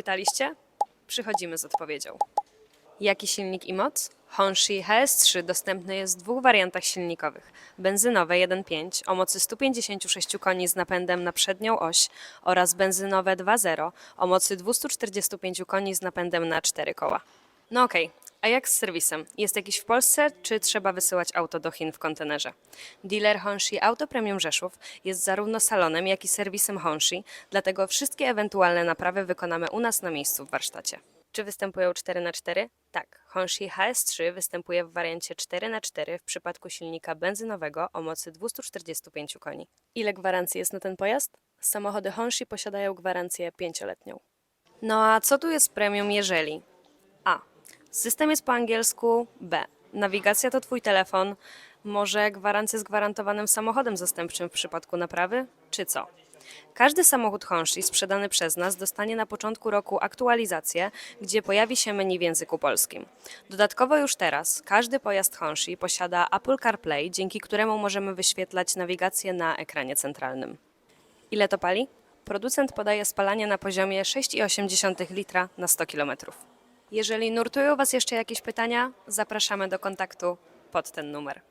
Pytaliście? Przychodzimy z odpowiedzią. Jaki silnik i moc? Honshi HS3 dostępny jest w dwóch wariantach silnikowych. Benzynowe 1.5 o mocy 156 koni z napędem na przednią oś oraz benzynowe 2.0 o mocy 245 koni z napędem na cztery koła. No okej, a jak z serwisem? Jest jakiś w Polsce, czy trzeba wysyłać auto do Chin w kontenerze? Dealer Honshi Auto Premium Rzeszów jest zarówno salonem, jak i serwisem Honshi, dlatego wszystkie ewentualne naprawy wykonamy u nas na miejscu w warsztacie. Czy występują 4x4? Tak. Honshi HS3 występuje w wariancie 4x4 w przypadku silnika benzynowego o mocy 245 koni. Ile gwarancji jest na ten pojazd? Samochody Honshi posiadają gwarancję 5-letnią. No a co tu jest premium jeżeli? System jest po angielsku. B. Nawigacja to Twój telefon. Może gwarancja z gwarantowanym samochodem zastępczym w przypadku naprawy? Czy co? Każdy samochód Honshi sprzedany przez nas dostanie na początku roku aktualizację, gdzie pojawi się menu w języku polskim. Dodatkowo już teraz każdy pojazd Honshi posiada Apple CarPlay, dzięki któremu możemy wyświetlać nawigację na ekranie centralnym. Ile to pali? Producent podaje spalanie na poziomie 6,8 litra na 100 km. Jeżeli nurtują Was jeszcze jakieś pytania, zapraszamy do kontaktu pod ten numer.